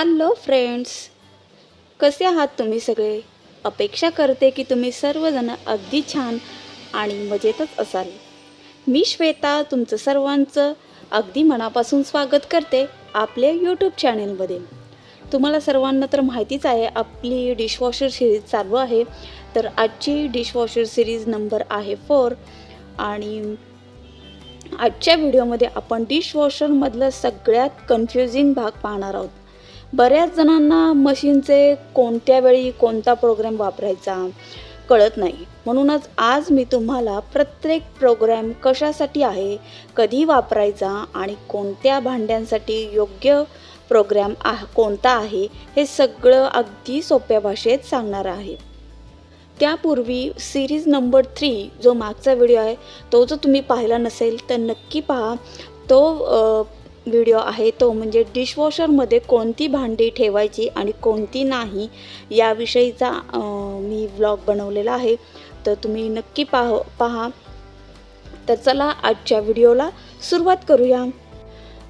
Hello friends कसे आहात तुम्ही सगळे? अपेक्षा करते की तुम्ही सर्वजण अगदी छान आणि मजेतच असाल. मी श्वेता तुमचं सर्वांचं अगदी मनापासून स्वागत करते आपल्या यूट्यूब चॅनेलमध्ये तुम्हाला सर्वांना तर माहितीच आहे आपली डिशवॉशर सिरीज चालू आहे. तर आजची डिशवॉशर सिरीज नंबर आहे फोर आणि आजच्या व्हिडिओमध्ये आपण डिशवॉशरमधलं सगळ्यात कन्फ्युजिंग भाग पाहणार आहोत. बऱ्याच जणांना मशीनचे कोणत्या वेळी कोणता प्रोग्राम वापरायचा कळत नाही. म्हणूनच आज मी तुम्हाला प्रत्येक प्रोग्राम कशासाठी आहे कधी वापरायचा आणि कोणत्या भांड्यांसाठी योग्य प्रोग्रॅम आह कोणता आहे हे सगळं अगदी सोप्या भाषेत सांगणार आहे. त्यापूर्वी सिरीज नंबर थ्री जो मागचा व्हिडिओ आहे तो जर तुम्ही पाहिला नसेल तर नक्की पहा. तो व्हिडिओ आहे तो म्हणजे डिशवॉशरमध्ये कोणती भांडी ठेवायची आणि कोणती नाही याविषयीचा मी व्लॉग बनवलेला आहे. तर तुम्ही नक्की पाह पहा. तर चला आजच्या व्हिडिओला सुरुवात करूया.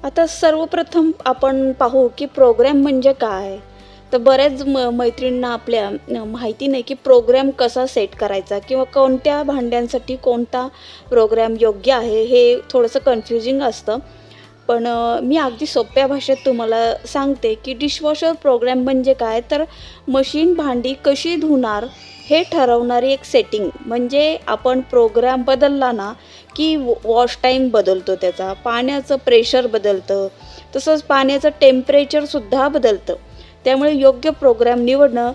आता सर्वप्रथम आपण पाहू की प्रोग्रॅम म्हणजे काय. तर बऱ्याच म मैत्रिणींना आपल्या माहिती नाही की प्रोग्रॅम कसा सेट करायचा किंवा कोणत्या भांड्यांसाठी कोणता प्रोग्रॅम योग्य आहे हे थोडंसं कन्फ्युजिंग असतं. पण मी अगदी सोप्या भाषेत तुम्हाला सांगते की डिशवॉशर प्रोग्रॅम म्हणजे काय? तर मशीन भांडी कशी धुणार हे ठरवणारी एक सेटिंग म्हणजे आपण प्रोग्रॅम बदलला ना की वॉश टाईम बदलतो त्याचा. पाण्याचं प्रेशर बदलतं. तसंच पाण्याचं टेम्परेचरसुद्धा बदलतं. त्यामुळे योग्य प्रोग्रॅम निवडणं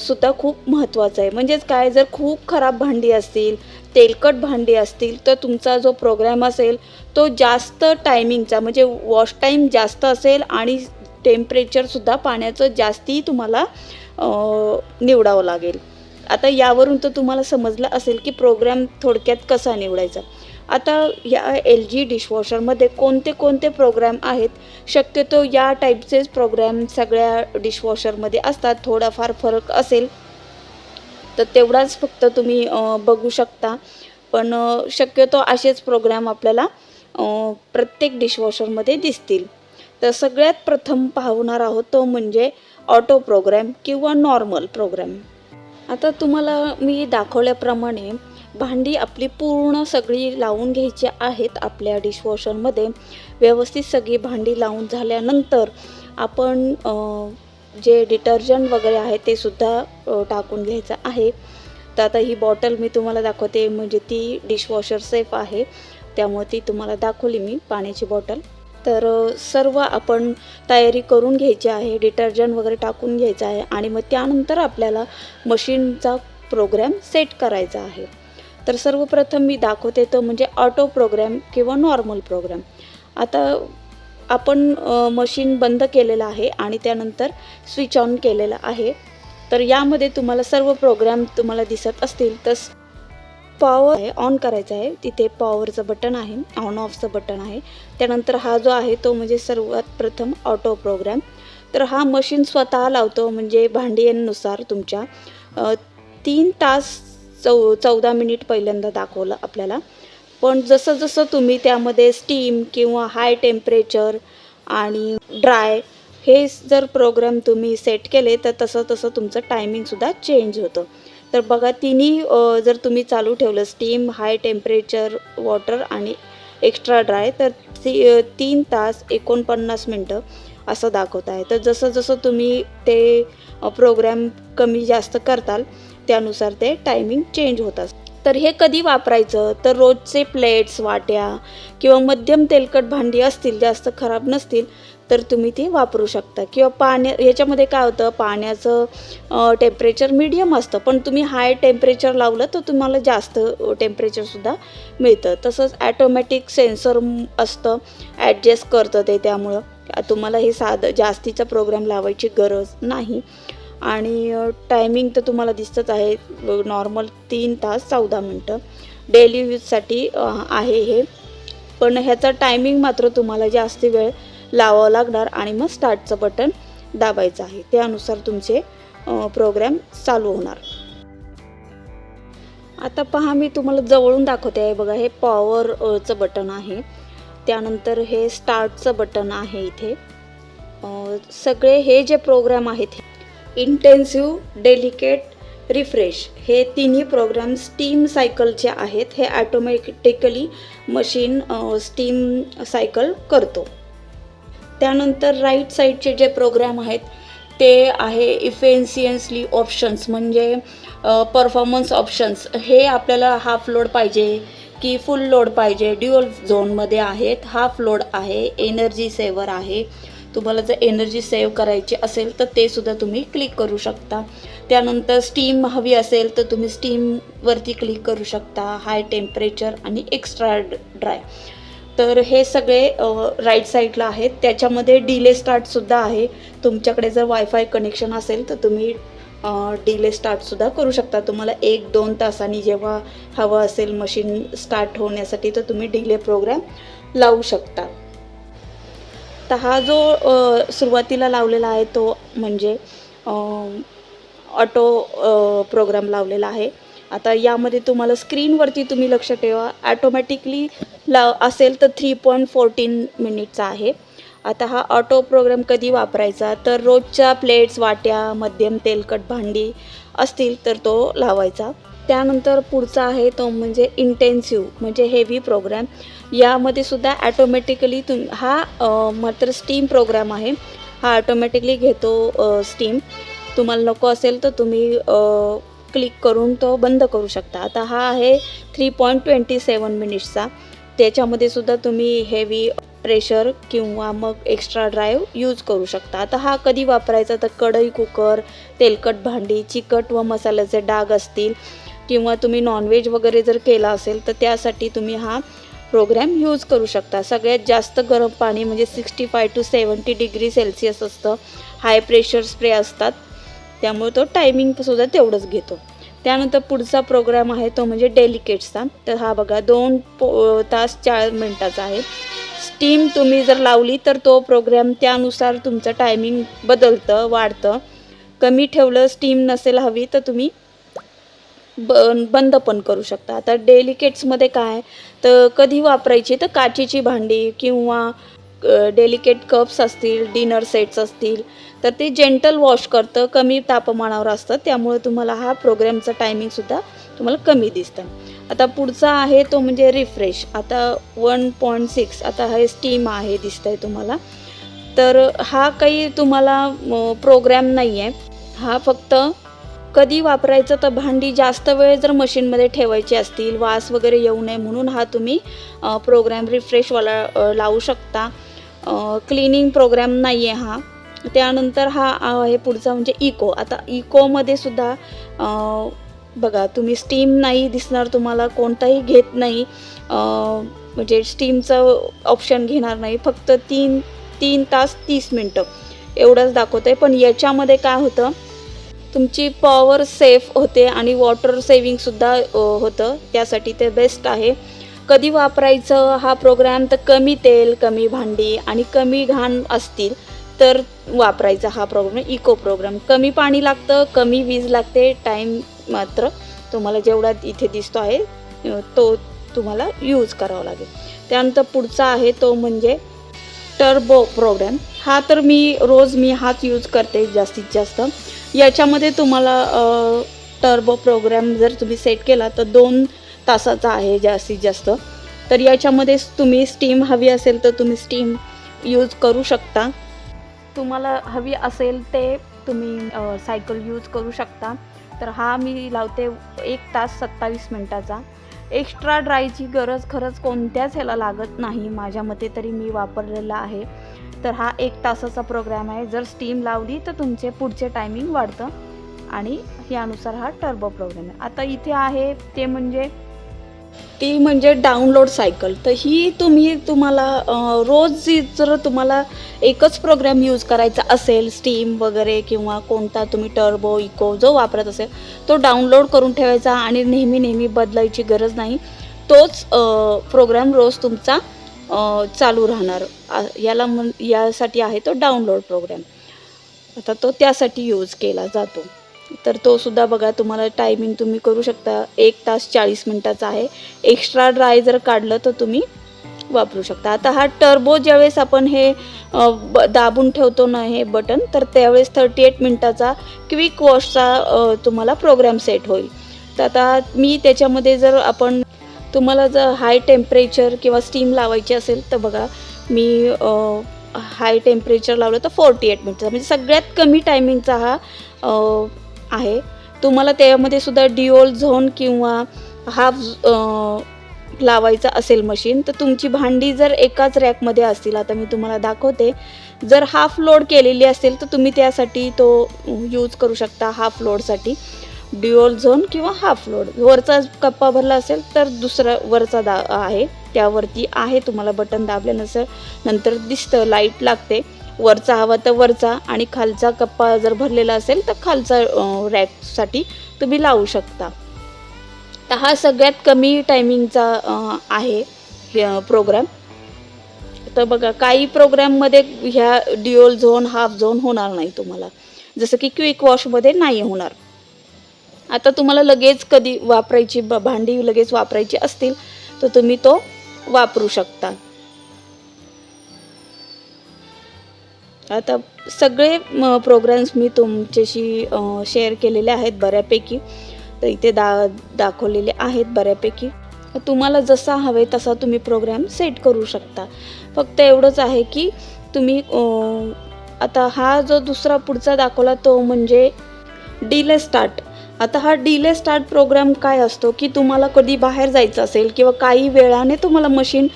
सुद्धा खूप महत्त्वाचं आहे. म्हणजेच काय जर खूप खराब भांडी असतील तेलकट भांडी असतील तर तुमचा जो प्रोग्रॅम असेल तो जास्त टायमिंगचा म्हणजे वॉश टाईम जास्त असेल आणि टेम्परेचरसुद्धा पाण्याचं जास्ती तुम्हाला निवडावं लागेल. आता यावरून तर तुम्हाला समजलं असेल की प्रोग्रॅम थोडक्यात कसा निवडायचा. आता या एल जी डिशवॉशरमध्ये कोणते कोणते प्रोग्रॅम आहेत? शक्यतो या टाईपचेच प्रोग्रॅम सगळ्या डिशवॉशरमध्ये असतात. थोडाफार फरक असेल तर तेवढाच फक्त तुम्ही बघू शकता. पण शक्यतो असेच प्रोग्रॅम आपल्याला प्रत्येक डिशवॉशरमध्ये दिसतील. तर सगळ्यात प्रथम पाहणार आहोत तो म्हणजे ऑटो प्रोग्रॅम किंवा नॉर्मल प्रोग्रॅम आता तुम्हाला मी दाखवल्याप्रमाणे भांडी आपली पूर्ण सगळी लावून घ्यायची आहेत आपल्या डिशवॉशरमध्ये व्यवस्थित सगळी भांडी लावून झाल्यानंतर आपण जे डिटर्जंट वगैरे आहे ते सुद्धा टाकून घ्यायचं आहे. तर आता ही बॉटल मी तुम्हाला दाखवते म्हणजे ती डिशवॉशर सेफ आहे. त्यामुळे ती तुम्हाला दाखवली मी पाण्याची बॉटल तर सर्व आपण तयारी करून घ्यायची आहे डिटर्जंट वगैरे टाकून घ्यायचं आहे. आणि मग त्यानंतर आपल्याला मशीनचा प्रोग्रॅम सेट करायचा आहे. तर सर्वप्रथम मी दाखवते तो म्हणजे ऑटो प्रोग्रॅम किंवा नॉर्मल प्रोग्रॅम आता आपण मशीन बंद केलेलं आहे आणि त्यानंतर स्विच ऑन केलेलं आहे. तर यामध्ये तुम्हाला सर्व प्रोग्रॅम तुम्हाला दिसत असतील. तर पॉवर आहे ऑन करायचं आहे. तिथे पॉवरचं बटन आहे ऑन ऑफचं बटन आहे. त्यानंतर हा जो आहे तो म्हणजे सर्वात प्रथम ऑटो प्रोग्रॅम तर हा मशीन स्वतः लावतो म्हणजे भांडीनुसार तुमच्या तीन तास चौ चौदा मिनिट पहिल्यांदा दाखवलं आपल्याला. पण जसं जसं तुम्ही त्यामध्ये स्टीम किंवा हाय टेम्परेचर आणि ड्राय हे जर प्रोग्राम तुम्ही सेट केले तर तसं तसं तुमचं टायमिंगसुद्धा चेंज होतं. तर बघा तिन्ही जर तुम्ही चालू ठेवलं स्टीम हाय टेम्परेचर वॉटर आणि एक्स्ट्रा ड्राय तर ती तीन तास एकोणपन्नास मिनटं असं दाखवत आहे. तर जसं जसं तुम्ही ते प्रोग्रॅम कमी जास्त करताल त्यानुसार ते टायमिंग चेंज होत असतं. तर हे कधी वापरायचं? तर रोजचे प्लेट्स वाट्या किंवा मध्यम तेलकट भांडी असतील जास्त खराब नसतील तर तुम्ही ती वापरू शकता. किंवा पाण्या ह्याच्यामध्ये काय होतं? पाण्याचं टेम्परेचर मिडियम असतं. पण तुम्ही हाय टेम्परेचर लावलं तर तुम्हाला जास्त टेम्परेचरसुद्धा मिळतं. तसंच ॲटोमॅटिक सेन्सर असतं. ॲडजस्ट करतं ते त्यामुळं. तुम्हाला हे साधं जास्तीचा प्रोग्राम लावायची गरज नाही. आणि टायमिंग तर तुम्हाला दिसतच आहे. नॉर्मल तीन तास चौदा मिनटं. डेली यूजसाठी आहे हे. पण ह्याचा टायमिंग मात्र तुम्हाला जास्त वेळ लावावं लागणार आणि मग स्टार्टचं बटन दाबायचं आहे. त्यानुसार तुमचे प्रोग्रॅम चालू होणार. आता पहा मी तुम्हाला जवळून दाखवते आहे. बघा हे पॉवरचं बटन आहे. त्यानंतर हे स्टार्टचं बटन आहे इथे. सगळे हे जे प्रोग्रॅम आहेत इंटेन्सिव्ह डेलिकेट रिफ्रेश हे तिन्ही प्रोग्राम स्टीम सायकलचे आहेत. हे ॲटोमॅटिकली मशीन स्टीम सायकल करतो. त्यानंतर राईट साईडचे जे प्रोग्राम आहेत ते आहे इफेन्सियन्सली ऑप्शन्स म्हणजे परफॉर्मन्स ऑप्शन्स हे आपल्याला हाफ लोड पाहिजे की फुल लोड पाहिजे. ड्युअल झोनमध्ये आहेत. हाफ लोड आहे. एनर्जी सेवर आहे. तुम्हाला जर एनर्जी सेव्ह करायची असेल तर ते सुद्धा तुम्ही क्लिक करू शकता. त्यानंतर स्टीम हवी असेल तर तुम्ही स्टीमवरती क्लिक करू शकता. हाय टेम्परेचर आणि एक्स्ट्रा ड्राय तर हे सगळे राईट साईडला आहेत. त्याच्यामध्ये डिले स्टार्टसुद्धा आहे. तुमच्याकडे जर वायफाय कनेक्शन असेल तर तुम्ही डिले स्टार्टसुद्धा करू शकता. तुम्हाला एक दोन तासांनी जेव्हा हवं असेल मशीन स्टार्ट होण्यासाठी तर तुम्ही डिले प्रोग्रॅम लावू शकता. आता हा जो सुरुवातीला लावलेला आहे तो म्हणजे ऑटो प्रोग्राम लावलेला आहे. आता यामध्ये तुम्हाला स्क्रीनवरती तुम्ही लक्ष ठेवा. ॲटोमॅटिकली लाव असेल तर थ्री पॉईंट फोर्टीन मिनिटचा आहे. आता हा ऑटो प्रोग्राम कधी वापरायचा? तर रोजच्या प्लेट्स वाट्या मध्यम तेलकट भांडी असतील तर तो लावायचा. त्यानंतर पुढचा आहे तो म्हणजे इंटेन्सिव्ह म्हणजे हेवी प्रोग्रॅम यामध्ये सुद्धा ॲटोमॅटिकली तुम हा मात्र स्टीम प्रोग्राम आहे. हा ॲटोमॅटिकली घेतो स्टीम तुम्हाला नको असेल तर तुम्ही क्लिक करून तो बंद करू शकता. आता हा आहे थ्री पॉईंट ट्वेंटी सेवन मिनिट्सचा त्याच्यामध्ये सुद्धा तुम्ही हेवी प्रेशर किंवा मग एक्स्ट्रा ड्राईव्ह यूज करू शकता. आता हा कधी वापरायचा? तर कढई कुकर तेलकट भांडी चिकट व मसाल्याचे डाग असतील. किंवा तुम्ही नॉनव्हेज वगैरे जर केला असेल तर त्यासाठी तुम्ही हा प्रोग्रॅम यूज करू शकता. सगळ्यात जास्त गरम पाणी म्हणजे sixty five to seventy degree Celsius असतं. हाय प्रेशर स्प्रे असतात. त्यामुळे तो टायमिंगसुद्धा तेवढंच घेतो. त्यानंतर पुढचा प्रोग्राम आहे तो म्हणजे डेलिकेट्सचा तर हा बघा दोन पो तास चार मिनटाचा आहे. स्टीम तुम्ही जर लावली तर तो प्रोग्रॅम त्यानुसार तुमचं टायमिंग बदलतं वाढतं. कमी ठेवलं स्टीम नसेल हवी तर तुम्ही ब बंद पण करू शकता. आता डेलिकेट्समध्ये काय तर कधी वापरायची? तर काचेची भांडी किंवा डेलिकेट कप्स असतील डिनर सेट्स असतील तर ते जेंटल वॉश करतं कमी तापमानावर असतं. त्यामुळे तुम्हाला हा प्रोग्रॅमचं टायमिंगसुद्धा तुम्हाला कमी दिसतं. आता पुढचा आहे तो म्हणजे रिफ्रेश. आता वन पॉईंट सिक्स आता हे स्टीम आहे दिसतं आहे तुम्हाला. तर हा काही तुम्हाला प्रोग्रॅम नाही आहे हा फक्त कधी वापरायचं तर भांडी जास्त वेळ जर मशीनमध्ये ठेवायची असतील वास वगैरे येऊ नये म्हणून हा तुम्ही प्रोग्रॅम रिफ्रेशवाला लावू शकता. क्लिनिंग प्रोग्रॅम नाही आहे हा. त्यानंतर हा आहे पुढचा म्हणजे इको आता इकोमध्ये सुद्धा बघा तुम्ही स्टीम नाही दिसणार तुम्हाला कोणताही घेत नाही. म्हणजे स्टीमचं ऑप्शन घेणार नाही. फक्त तीन तीन तास तीस मिनटं. एवढंच दाखवतं आहे पण याच्यामध्ये काय होतं तुमची पॉवर सेफ होते आणि वॉटर सेविंगसुद्धा होतं. त्यासाठी ते बेस्ट आहे. कधी वापरायचं? हा प्रोग्राम तर कमी तेल कमी भांडी आणि कमी घाण असतील तर वापरायचा हा प्रोग्राम इको प्रोग्राम कमी पाणी लागतं कमी वीज लागते. टाईम मात्र तुम्हाला जेवढा इथे दिसतो आहे तो तुम्हाला यूज करावा लागेल. त्यानंतर पुढचा आहे तो म्हणजे टर्बो प्रोग्राम हा तर मी रोज मी हाच यूज करते जास्तीत जास्त. याच्यामध्ये तुम्हाला टर्बो प्रोग्राम जर तुम्ही सेट केला तर दोन तासाचा आहे जास्तीत जास्त. तर याच्यामध्ये तुम्ही स्टीम हवी असेल तर तुम्ही स्टीम यूज करू शकता. तुम्हाला हवी असेल ते तुम्ही सायकल यूज करू शकता. तर हा मी लावते एक तास सत्तावीस मिनटाचा. एक्स्ट्रा ड्रायची गरज खरंच कोणत्याच ह्याला लागत नाही. माझ्या मते तरी मी वापरलेला आहे. तर हा एक तासाचा प्रोग्राम आहे. जर स्टीम लावली तर तुमचे पुढचे टायमिंग वाढतं. आणि यानुसार हा टर्बो प्रोग्राम आहे. आता इथे आहे ते म्हणजे ती म्हणजे डाउनलोड सायकल तर ही तुम्ही तुम्हाला रोज जर तुम्हाला एकच प्रोग्रॅम यूज करायचा असेल स्टीम वगैरे किंवा कोणता तुम्ही टर्बो इको जो वापरत असेल तो डाउनलोड करून ठेवायचा आणि नेहमी नेहमी बदलायची गरज नाही. तोच प्रोग्रॅम रोज तुमचा चालू राहणार. याला म्हण यासाठी आहे तो डाउनलोड प्रोग्रॅम आता तो त्यासाठी यूज केला जातो. तर तो सुद्धा बघा तुम्हाला टायमिंग तुम्ही करू शकता. एक तास चाळीस मिनटाचा आहे. एक्स्ट्रा ड्राय जर काढलं तर तुम्ही वापरू शकता. आता हा टर्बो ज्यावेळेस आपण हे ब दाबून ठेवतो ना हे बटन तर त्यावेळेस थर्टी एट मिनटाचा क्विक वॉशचा तुम्हाला प्रोग्राम सेट होईल. तर आता मी त्याच्यामध्ये जर आपण तुम्हाला जर हाय टेम्परेचर किंवा स्टीम लावायची असेल तर बघा मी हाय टेम्परेचर लावलं तर फोर्टी एट मिनटचा. म्हणजे सगळ्यात कमी टायमिंगचा हा आहे. तुम्हाला त्यामध्ये सुद्धा डिओल झोन किंवा हाफ लावायचं असेल मशीन तर तुमची भांडी जर एकाच रॅकमध्ये असतील आता मी तुम्हाला दाखवते. जर हाफ लोड केलेली असेल तर तुम्ही त्यासाठी तो यूज करू शकता हाफ लोडसाठी. ड्युअल झोन किंवा हाफ लोड. वरचा कप्पा भरला असेल तर दुसरा वरचा दा आहे. त्यावरती आहे तुम्हाला बटन दाबल्यानंतर नंतर दिसतं लाइट लागते. वरचा हवा तर वरचा आणि खालचा कप्पा जर भरलेला असेल तर खालचा रॅकसाठी तुम्ही लावू शकता. तर हा सगळ्यात कमी टायमिंगचा आहे प्रोग्राम तर बघा काही प्रोग्राममध्ये ह्या ड्युअल झोन हाफ झोन होणार नाही तुम्हाला. जसं की क्विक वॉशमध्ये नाही होणार. आता तुम्हाला लगेच कधी वापरायची ब- भांडी लगेच वापरायची असतील तर तुम्ही तो वापरू शकता. आता सगळे प्रोग्राम्स मी तुमच्याशी शेअर केलेले आहेत बऱ्यापैकी. तर इथे दा दाखवलेले आहेत बऱ्यापैकी. तुम्हाला जसा हवे तसा तुम्ही प्रोग्राम सेट करू शकता. फक्त एवढंच आहे की तुम्ही आता हा जो दुसरा पुढचा दाखवला तो म्हणजे डिले स्टार्ट आता हा डिले स्टार्ट प्रोग्राम काय असतो? की तुम्हाला कधी बाहेर जायचं असेल किंवा काही वेळाने तुम्हाला मशीन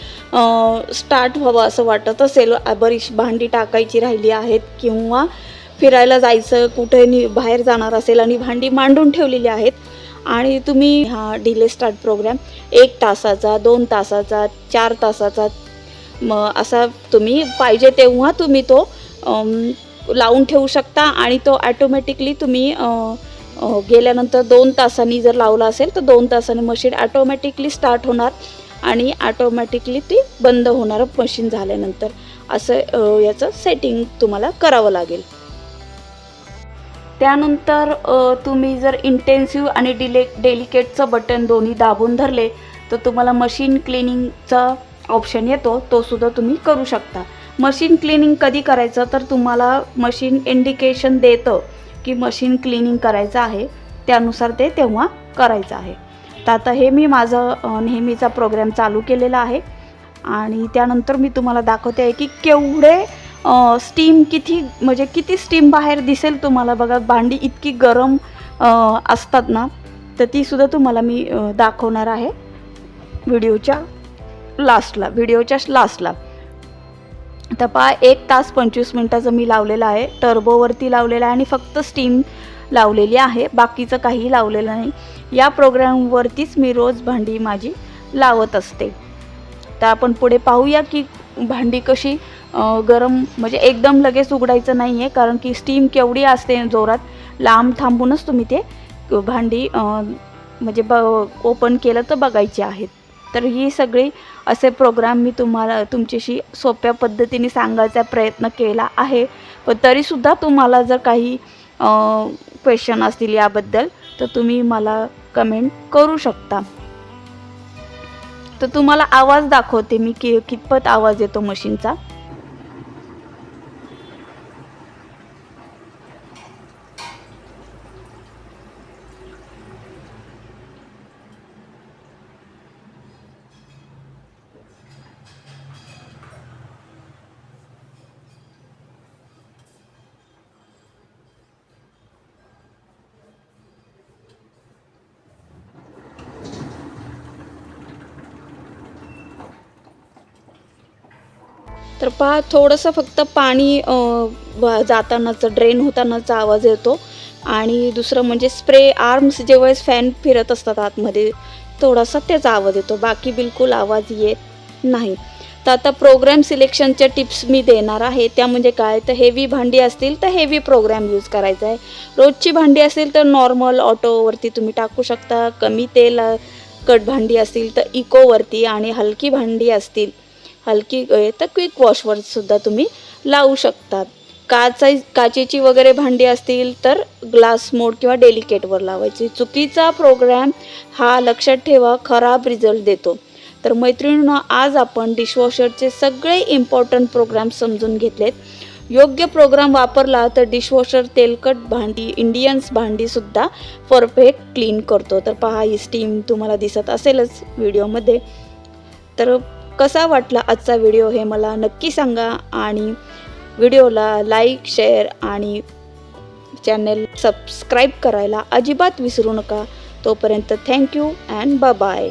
स्टार्ट व्हावं असं वाटत असेल बरीच भांडी टाकायची राहिली आहेत किंवा फिरायला जायचं कुठे नि बाहेर जाणार असेल आणि भांडी मांडून ठेवलेली आहेत आणि तुम्ही हा डिले स्टार्ट प्रोग्राम एक तासाचा दोन तासाचा चार तासाचा मग असा तुम्ही पाहिजे तेव्हा तुम्ही तो लावून ठेवू शकता आणि तो ॲटोमॅटिकली तुम्ही गेल्यानंतर दोन तासांनी जर लावला असेल तर दोन तासांनी मशीन ॲटोमॅटिकली स्टार्ट होणार आणि ॲटोमॅटिकली ती बंद होणार मशीन झाल्यानंतर. असं याचं सेटिंग तुम्हाला करावं लागेल. त्यानंतर तुम्ही जर इंटेन्सिव्ह आणि डिले डेलिकेटचं बटन दोन्ही दाबून धरले तर तुम्हाला मशीन क्लिनिंगचा ऑप्शन येतो. तो सुद्धा तुम्ही करू शकता. मशीन क्लिनिंग कधी करायचं? तर तुम्हाला मशीन इंडिकेशन देतं. की मशीन क्लिनिंग करायचं आहे त्यानुसार ते तेव्हा करायचं आहे. तर आता हे मी माझं नेहमीचा प्रोग्रॅम चालू केलेला आहे. आणि त्यानंतर मी तुम्हाला दाखवते आहे की केवढे स्टीम किती म्हणजे किती स्टीम बाहेर दिसेल तुम्हाला. बघा भांडी इतकी गरम असतात ना तर तीसुद्धा तुम्हाला मी दाखवणार आहे. व्हिडिओच्या लास्टला व्हिडिओच्या लास्टला तर पहा एक तास पंचवीस मिनटाचं मी लावलेलं आहे. टर्बोवरती लावलेलं आहे आणि फक्त स्टीम लावलेली आहे. बाकीचं काही लावलेलं नाही. या प्रोग्रामवरतीच मी रोज भांडी माझी लावत असते. तर आपण पुढे पाहूया की भांडी कशी गरम म्हणजे एकदम लगेच उघडायचं नाही आहे कारण की स्टीम केवढी असते जोरात. लांब थांबूनच तुम्ही ते भांडी म्हणजे ब ओपन केलं तर बघायची आहेत. तर ही सगळी असे प्रोग्राम मी तुम्हाला तुमच्याशी सोप्या पद्धतीने सांगायचा प्रयत्न केला आहे. पण तरीसुद्धा तुम्हाला जर काही क्वेश्चन असतील याबद्दल तर तुम्ही मला कमेंट करू शकता. तर तुम्हाला आवाज दाखवते मी कि कितपत आवाज येतो मशीनचा तर पहा थोडंसं फक्त पाणी जातानाचा ड्रेन होतानाचा आवाज येतो. आणि दुसरं म्हणजे स्प्रे आर्म्स जेव्हा फॅन फिरत असतात आतमध्ये थोडासा त्याचा आवाज येतो. बाकी बिलकुल आवाज येत नाही. तर आता प्रोग्रॅम सिलेक्शनच्या टिप्स मी देणार आहे. त्या म्हणजे काय? तर हेवी भांडी असतील तर हेवी प्रोग्रॅम यूज करायचा आहे. रोजची भांडी असेल तर नॉर्मल ऑटोवरती तुम्ही टाकू शकता. कमी तेल कट भांडी असतील तर इकोवरती आणि हलकी भांडी असतील हलकी तर क्विक वॉशवर सुद्धा तुम्ही लावू शकतात. काचाई काचेची वगैरे भांडी असतील तर ग्लास मोड किंवा डेलिकेटवर लावायची. चुकीचा प्रोग्रॅम हा लक्षात ठेवा खराब रिझल्ट देतो. तर मैत्रिणींना आज आपण डिशवॉशरचे सगळे इम्पॉर्टंट प्रोग्राम समजून घेतलेत. योग्य प्रोग्राम वापरला तर डिशवॉशर तेलकट भांडी इंडियन्स भांडीसुद्धा परफेक्ट क्लीन करतो. तर पहा ही स्टीम तुम्हाला दिसत असेलच व्हिडिओमध्ये तर कसा वाटला आजचा व्हिडिओ हे मला नक्की सांगा आणि व्हिडिओला लाईक शेअर आणि चॅनेल सबस्क्राईब करायला अजिबात विसरू नका. तोपर्यंत थँक्यू अँड बाय